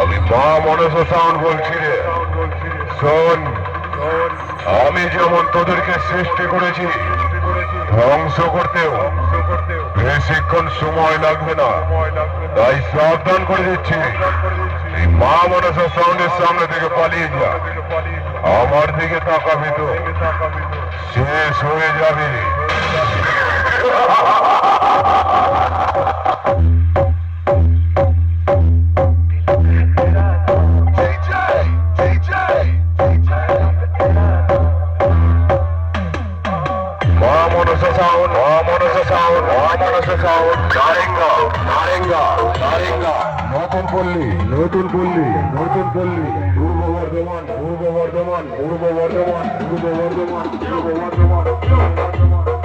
আমি মা মনসা সাউন্ড বলছি রে। শোন, আমি যেমন তোদেরকে সৃষ্টি করেছি, ধ্বংস করতেও বেশিক্ষণ সময় লাগবে না। তাই সাবধান করে দিচ্ছি। এই মা মনসা সাউন্ডের সামনে থেকে পালিয়ে যা। আমার দিকে তাকাবি তো। শেষ হয়ে যাবে। সাউন্ড মা মনসা সাউন্ড মা মনসা সাউন্ড নারেঙ্গা। নারেঙ্গা। নারেঙ্গা। নতুন পল্লী নতুন পল্লী নতুন পল্লী। পূর্ব বর্ধমান পূর্ব বর্ধমান পূর্ব বর্ধমান পূর্ব বর্ধমান পূর্ব বর্ধমান।